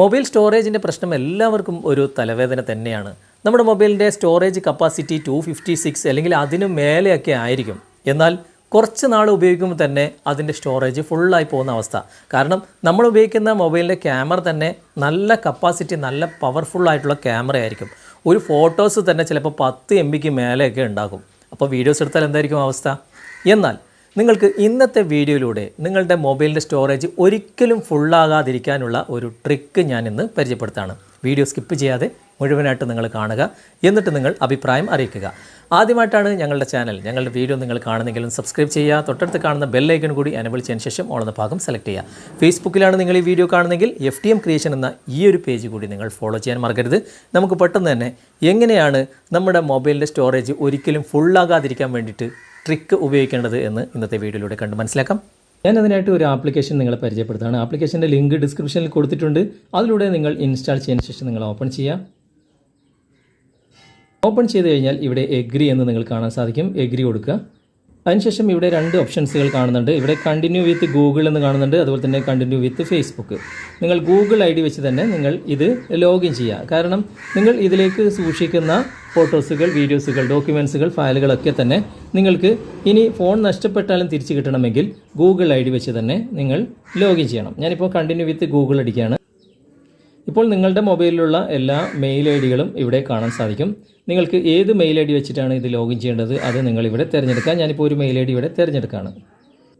Mobile സ്റ്റോറേജിന്റെ പ്രശ്നം എല്ലാവർക്കും ഒരു തലവേദന തന്നെയാണ്. നമ്മുടെ മൊബൈലിന്റെ storage capacity two fifty six അല്ലെങ്കിൽ അതിനു മേലെയൊക്കെ ആയിരിക്കും. എന്നാൽ കുറച്ച് നാൾ ഉപയോഗിക്കുമ്പോൾ തന്നെ അതിന്റെ സ്റ്റോറേജ് ഫുള്ളായി പോകുന്ന അവസ്ഥ. കാരണം നമ്മൾ ഉപയോഗിക്കുന്ന മൊബൈലിന്റെ ക്യാമറ തന്നെ നല്ല കപ്പാസിറ്റി നല്ല പവർഫുള്ളായിട്ടുള്ള ക്യാമറ ആയിരിക്കും. ഒരു ഫോട്ടോസ് തന്നെ ചിലപ്പോൾ പത്ത് എം ബിക്ക് മേലെയൊക്കെ ഉണ്ടാകും. അപ്പോൾ വീഡിയോസ് എടുത്താൽ എന്തായിരിക്കും അവസ്ഥ? എന്നാൽ നിങ്ങൾക്ക് ഇന്നത്തെ വീഡിയോയിലൂടെ നിങ്ങളുടെ മൊബൈലിന്റെ സ്റ്റോറേജ് ഒരിക്കലും ഫുള്ളാകാതിരിക്കാനുള്ള ഒരു ട്രിക്ക് ഞാൻ ഇന്ന് പരിചയപ്പെടുത്താണ്. വീഡിയോ സ്കിപ്പ് ചെയ്യാതെ മുഴുവനായിട്ട് നിങ്ങൾ കാണുക. എന്നിട്ട് നിങ്ങൾ അഭിപ്രായം അറിയിക്കുക. ആദ്യമായിട്ടാണ് ഞങ്ങളുടെ ചാനൽ. ഞങ്ങളുടെ വീഡിയോ നിങ്ങൾ കാണുന്നെങ്കിലും സബ്സ്ക്രൈബ് ചെയ്യുക. തൊട്ടടുത്ത് കാണുന്ന ബെല്ലൈക്കൺ കൂടി അനബിൾ ചെയ്തതിന് ശേഷം ഓളുന്ന ഭാഗം സെലക്ട് ചെയ്യുക. ഫേസ്ബുക്കിലാണ് നിങ്ങൾ ഈ വീഡിയോ കാണുന്നെങ്കിൽ എഫ് ടി എം ക്രിയേഷൻ എന്ന ഈ ഒരു പേജ് കൂടി നിങ്ങൾ ഫോളോ ചെയ്യാൻ മറക്കരുത്. നമുക്ക് പെട്ടെന്ന് തന്നെ എങ്ങനെയാണ് നമ്മുടെ മൊബൈലിന്റെ സ്റ്റോറേജ് ഒരിക്കലും ഫുള്ളാകാതിരിക്കാൻ വേണ്ടിയിട്ട് ട്രിക്ക് ഉപയോഗിക്കേണ്ടത് എന്ന് ഇന്നത്തെ വീഡിയോയിലൂടെ കണ്ട് മനസ്സിലാക്കാം. ഞാൻ അതിനായിട്ട് ഒരു ആപ്ലിക്കേഷൻ നിങ്ങളെ പരിചയപ്പെടുത്താണ് ആപ്ലിക്കേഷന്റെ ലിങ്ക് ഡിസ്ക്രിപ്ഷനിൽ കൊടുത്തിട്ടുണ്ട്. അതിലൂടെ നിങ്ങൾ ഇൻസ്റ്റാൾ ചെയ്യുന്ന ശേഷം നിങ്ങൾ ഓപ്പൺ ചെയ്യാം. ഓപ്പൺ ചെയ്ത് കഴിഞ്ഞാൽ ഇവിടെ എഗ്രി എന്ന് നിങ്ങൾ കാണാൻ സാധിക്കും. എഗ്രി കൊടുക്കുക. അതിനുശേഷം ഇവിടെ രണ്ട് ഓപ്ഷൻസുകൾ കാണുന്നുണ്ട്. ഇവിടെ കണ്ടിന്യൂ വിത്ത് ഗൂഗിൾ എന്ന് കാണുന്നുണ്ട്. അതുപോലെ തന്നെ കണ്ടിന്യൂ വിത്ത് ഫേസ്ബുക്ക് നിങ്ങൾ ഗൂഗിൾ ഐ ഡി വെച്ച് തന്നെ നിങ്ങൾ ഇത് ലോഗിൻ ചെയ്യുക. കാരണം നിങ്ങൾ ഇതിലേക്ക് സൂക്ഷിക്കുന്ന ഫോട്ടോസുകൾ വീഡിയോസുകൾ ഡോക്യുമെൻസുകൾ ഫയലുകളൊക്കെ തന്നെ നിങ്ങൾക്ക് ഇനി ഫോൺ നഷ്ടപ്പെട്ടാലും തിരിച്ചു കിട്ടണമെങ്കിൽ ഗൂഗിൾ ഐ ഡി വെച്ച് തന്നെ നിങ്ങൾ ലോഗിൻ ചെയ്യണം. ഞാനിപ്പോൾ കണ്ടിന്യൂ വിത്ത് ഗൂഗിൾ അടിക്കുകയാണ്. ഇപ്പോൾ നിങ്ങളുടെ മൊബൈലിലുള്ള എല്ലാ മെയിൽ ഐ ഡികളും ഇവിടെ കാണാൻ സാധിക്കും. നിങ്ങൾക്ക് ഏത് മെയിൽ ഐ ഡി വെച്ചിട്ടാണ് ഇത് ലോഗിൻ ചെയ്യേണ്ടത്? അത് നിങ്ങൾ ഇവിടെ തിരഞ്ഞെടുക്കുക ഞാനിപ്പോൾ ഒരു മെയിൽ ഐ ഡി ഇവിടെ തിരഞ്ഞെടുക്കുകയാണ്.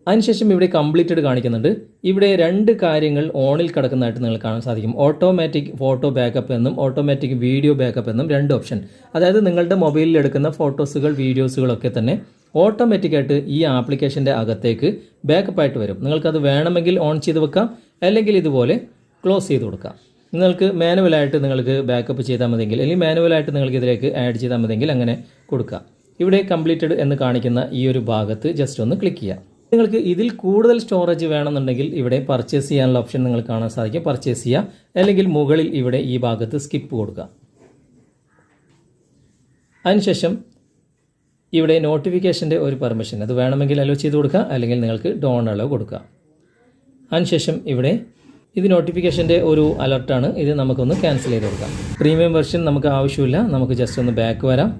അതിനുശേഷം ഇവിടെ കംപ്ലീറ്റഡ് കാണിക്കുന്നുണ്ട്. ഇവിടെ രണ്ട് കാര്യങ്ങൾ ഓണിൽ കിടക്കുന്നതായിട്ട് നിങ്ങൾ കാണാൻ സാധിക്കും. ഓട്ടോമാറ്റിക് ഫോട്ടോ ബാക്കപ്പ് എന്നും ഓട്ടോമാറ്റിക് വീഡിയോ ബാക്കപ്പ് എന്നും രണ്ട് ഓപ്ഷൻ അതായത് നിങ്ങളുടെ മൊബൈലിൽ എടുക്കുന്ന ഫോട്ടോസുകൾ വീഡിയോസുകളൊക്കെ തന്നെ ഓട്ടോമാറ്റിക്കായിട്ട് ഈ ആപ്ലിക്കേഷന്റെ അകത്തേക്ക് ബാക്കപ്പ് ആയിട്ട് വരും. നിങ്ങൾക്കത് വേണമെങ്കിൽ ഓൺ ചെയ്ത് വെക്കാം. അല്ലെങ്കിൽ ഇതുപോലെ ക്ലോസ് ചെയ്ത് കൊടുക്കാം. നിങ്ങൾക്ക് മാനുവലായിട്ട് നിങ്ങൾക്ക് ബാക്കപ്പ് ചെയ്താൽ മതിയെങ്കിൽ അല്ലെങ്കിൽ മാനുവലായിട്ട് നിങ്ങൾക്ക് ഇതിലേക്ക് ആഡ് ചെയ്താൽ മതിയെങ്കിൽ അങ്ങനെ കൊടുക്കുക. ഇവിടെ കംപ്ലീറ്റഡ് എന്ന് കാണിക്കുന്ന ഈ ഒരു ഭാഗത്ത് ജസ്റ്റ് ഒന്ന് ക്ലിക്ക് ചെയ്യാം നിങ്ങൾക്ക് ഇതിൽ കൂടുതൽ സ്റ്റോറേജ് വേണമെന്നുണ്ടെങ്കിൽ ഇവിടെ പർച്ചേസ് ചെയ്യാനുള്ള ഓപ്ഷൻ നിങ്ങൾ കാണാൻ സാധിക്കും. പർച്ചേസ് ചെയ്യുക അല്ലെങ്കിൽ മുകളിൽ ഇവിടെ ഈ ഭാഗത്ത് സ്കിപ്പ് കൊടുക്കുക. അതിനുശേഷം ഇവിടെ നോട്ടിഫിക്കേഷന്റെ ഒരു പെർമിഷൻ അത് വേണമെങ്കിൽ അലോ ചെയ്ത് കൊടുക്കുക അല്ലെങ്കിൽ നിങ്ങൾക്ക് ഡോൺ അലോ കൊടുക്കുക. അതിനുശേഷം ഇവിടെ ഇത് നോട്ടിഫിക്കേഷന്റെ ഒരു അലർട്ടാണ് ഇത് നമുക്കൊന്ന് ക്യാൻസൽ ചെയ്ത് കൊടുക്കാം. പ്രീമിയം വെർഷൻ നമുക്ക് ആവശ്യമില്ല. നമുക്ക് ജസ്റ്റ് ഒന്ന് ബാക്ക് വരാം.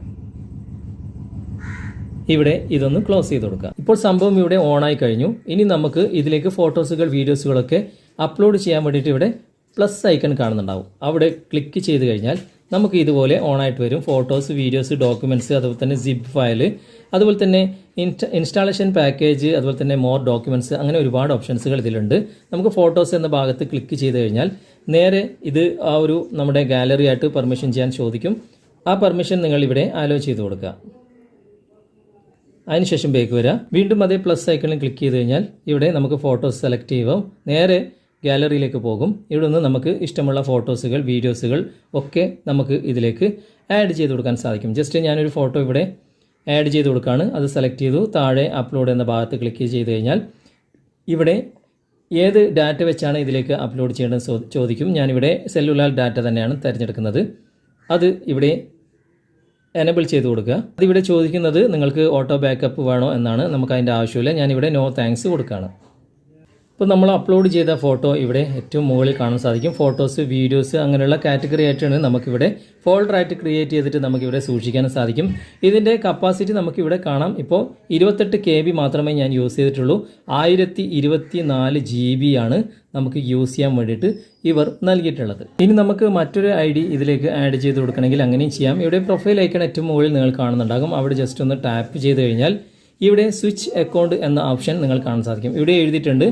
ഇവിടെ ഇതൊന്ന് ക്ലോസ് ചെയ്ത് കൊടുക്കാം. ഇപ്പോൾ സംഭവം ഇവിടെ ഓണായി കഴിഞ്ഞു. ഇനി നമുക്ക് ഇതിലേക്ക് ഫോട്ടോസുകൾ വീഡിയോസുകളൊക്കെ അപ്ലോഡ് ചെയ്യാൻ വേണ്ടിയിട്ട് ഇവിടെ പ്ലസ് ഐക്കൺ കാണുന്നുണ്ടാവും. അവിടെ ക്ലിക്ക് ചെയ്ത് കഴിഞ്ഞാൽ നമുക്ക് ഇതുപോലെ ഓണായിട്ട് വരും. ഫോട്ടോസ് വീഡിയോസ് ഡോക്യുമെന്റ്സ് അതുപോലെ തന്നെ സിപ്പ് ഫയൽ അതുപോലെ തന്നെ ഇൻസ്റ്റ ഇൻസ്റ്റാളേഷൻ പാക്കേജ് അതുപോലെ തന്നെ മോർ ഡോക്യുമെന്റ്സ് അങ്ങനെ ഒരുപാട് ഓപ്ഷൻസുകൾ ഇതിലുണ്ട്. നമുക്ക് ഫോട്ടോസ് എന്ന ഭാഗത്ത് ക്ലിക്ക് ചെയ്ത് കഴിഞ്ഞാൽ നേരെ ഇത് ആ ഒരു നമ്മുടെ ഗാലറി ആയിട്ട് പെർമിഷൻ ചെയ്യാൻ ചോദിക്കും. ആ പെർമിഷൻ നിങ്ങൾ ഇവിടെ ആലോ ചെയ്ത് കൊടുക്കുക. അതിനുശേഷം ബേക്ക് വരിക. വീണ്ടും അതേ പ്ലസ് ഐക്കണിൽ ക്ലിക്ക് ചെയ്ത് കഴിഞ്ഞാൽ ഇവിടെ നമുക്ക് ഫോട്ടോസ് സെലക്ട് ചെയ്യാം നേരെ ഗാലറിയിലേക്ക് പോകും. ഇവിടെ നിന്ന് നമുക്ക് ഇഷ്ടമുള്ള ഫോട്ടോസുകൾ വീഡിയോസുകൾ ഒക്കെ നമുക്ക് ഇതിലേക്ക് ആഡ് ചെയ്ത് കൊടുക്കാൻ സാധിക്കും. ജസ്റ്റ് ഞാനൊരു ഫോട്ടോ ഇവിടെ ആഡ് ചെയ്ത് കൊടുക്കുകയാണ് അത് സെലക്ട് ചെയ്തു. താഴെ അപ്ലോഡ് എന്ന ഭാഗത്ത് ക്ലിക്ക് ചെയ്ത് കഴിഞ്ഞാൽ ഇവിടെ ഏത് ഡാറ്റ വെച്ചാണ് ഇതിലേക്ക് അപ്ലോഡ് ചെയ്യേണ്ടത് ചോദിക്കും. ഞാനിവിടെ സെല്ലുലാർ ഡാറ്റ തന്നെയാണ് തിരഞ്ഞെടുക്കുന്നത്. അത് ഇവിടെ എനബിൾ ചെയ്ത് കൊടുക്കുക. അതിവിടെ ചോദിക്കുന്നത് നിങ്ങൾക്ക് ഓട്ടോ ബാക്കപ്പ് വേണോ എന്നാണ്. നമുക്ക് അതിന്റെ ആവശ്യമില്ല. ഞാനിവിടെ നോ താങ്ക്സ് കൊടുക്കുകയാണ്. ഇപ്പോൾ നമ്മൾ അപ്ലോഡ് ചെയ്ത ഫോട്ടോ ഇവിടെ ഏറ്റവും മുകളിൽ കാണാൻ സാധിക്കും. ഫോട്ടോസ് വീഡിയോസ് അങ്ങനെയുള്ള കാറ്റഗറി ആയിട്ടാണ് നമുക്കിവിടെ ഫോൾഡർ ആയിട്ട് ക്രിയേറ്റ് ചെയ്തിട്ട് നമുക്കിവിടെ സൂക്ഷിക്കാൻ സാധിക്കും. ഇതിന്റെ കപ്പാസിറ്റി നമുക്കിവിടെ കാണാം. ഇപ്പോൾ ഇരുപത്തെട്ട് കെ ബി മാത്രമേ ഞാൻ യൂസ് ചെയ്തിട്ടുള്ളൂ. ആയിരത്തി ഇരുപത്തി നാല് ജി ബി ആണ് നമുക്ക് യൂസ് ചെയ്യാൻ വേണ്ടിയിട്ട് ഇവർ നൽകിയിട്ടുള്ളത്. ഇനി നമുക്ക് മറ്റൊരു ഐ ഡി ഇതിലേക്ക് ആഡ് ചെയ്ത് കൊടുക്കണമെങ്കിൽ അങ്ങനെയും ചെയ്യാം. ഇവിടെ പ്രൊഫൈൽ ഐക്കൺ ഏറ്റവും മുകളിൽ നിങ്ങൾ കാണുന്നുണ്ടാകും. അവിടെ ജസ്റ്റ് ഒന്ന് ടാപ്പ് ചെയ്ത് കഴിഞ്ഞാൽ ഇവിടെ സ്വിച്ച് അക്കൗണ്ട് എന്ന ഓപ്ഷൻ നിങ്ങൾ കാണാൻ സാധിക്കും. ഇവിടെ എഴുതിയിട്ടുണ്ട്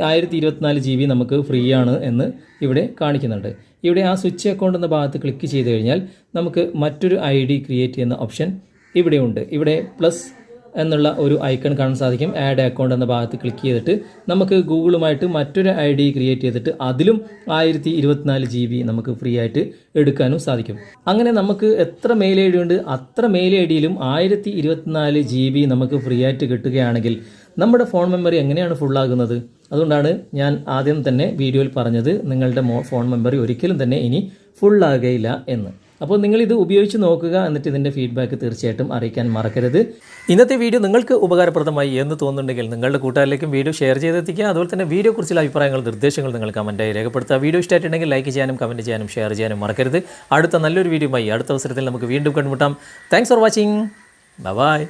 ആയിരത്തി ഇരുപത്തിനാല് ജി ബി നമുക്ക് ഫ്രീ ആണ് എന്ന് ഇവിടെ കാണിക്കുന്നുണ്ട്. ഇവിടെ ആ സ്വിച്ച് അക്കൗണ്ട് എന്ന ഭാഗത്ത് ക്ലിക്ക് ചെയ്ത് കഴിഞ്ഞാൽ നമുക്ക് മറ്റൊരു ഐ ഡി ക്രിയേറ്റ് ചെയ്യുന്ന ഓപ്ഷൻ ഇവിടെ ഉണ്ട്. ഇവിടെ പ്ലസ് എന്നുള്ള ഒരു ഐക്കൺ കാണാൻ സാധിക്കും. ആഡ് അക്കൗണ്ട് എന്ന ഭാഗത്ത് ക്ലിക്ക് ചെയ്തിട്ട് നമുക്ക് ഗൂഗിളുമായിട്ട് മറ്റൊരു ഐ ഡി ക്രിയേറ്റ് ചെയ്തിട്ട് അതിലും ആയിരത്തി ഇരുപത്തിനാല് ജി ബി നമുക്ക് ഫ്രീ ആയിട്ട് എടുക്കാനും സാധിക്കും. അങ്ങനെ നമുക്ക് എത്ര മെയിൽ ഐ ഡി ഉണ്ട്? അത്ര മെയിൽ ഐ ഡിയിലും ആയിരത്തി ഇരുപത്തിനാല് ജി ബി നമുക്ക് ഫ്രീ ആയിട്ട് കിട്ടുകയാണെങ്കിൽ നമ്മുടെ ഫോൺ മെമ്മറി എങ്ങനെയാണ് ഫുള്ളാകുന്നത് അതുകൊണ്ടാണ് ഞാൻ ആദ്യം തന്നെ വീഡിയോയിൽ പറഞ്ഞത് നിങ്ങളുടെ ഫോൺ മെമ്മറി ഒരിക്കലും തന്നെ ഇനി ഫുള്ളാകുകയില്ല എന്ന്. അപ്പോൾ നിങ്ങൾ ഇത് ഉപയോഗിച്ച് നോക്കുക എന്നിട്ട് ഇതിന്റെ ഫീഡ്ബാക്ക് തീർച്ചയായിട്ടും അറിയിക്കാൻ മറക്കരുത്. ഇന്നത്തെ വീഡിയോ നിങ്ങൾക്ക് ഉപകാരപ്രദമായി എന്ന് തോന്നുന്നുണ്ടെങ്കിൽ നിങ്ങളുടെ കൂട്ടുകാരിലേക്കും വീഡിയോ ഷെയർ ചെയ്തെത്തിക്കുക. അതുപോലെ തന്നെ വീഡിയോ കുറിച്ചുള്ള അഭിപ്രായങ്ങൾ നിർദ്ദേശങ്ങൾ നിങ്ങൾ കമന്റായി രേഖപ്പെടുത്തുക. വീഡിയോ ഇഷ്ടമായിട്ടുണ്ടെങ്കിൽ ലൈക്ക് ചെയ്യാനും കമന്റ് ചെയ്യാനും ഷെയർ ചെയ്യാനും മറക്കരുത്. അടുത്ത നല്ലൊരു വീഡിയോയുമായി അടുത്ത അവസരത്തിൽ നമുക്ക് വീണ്ടും കണ്ടുമുട്ടാം. Thanks for watching bye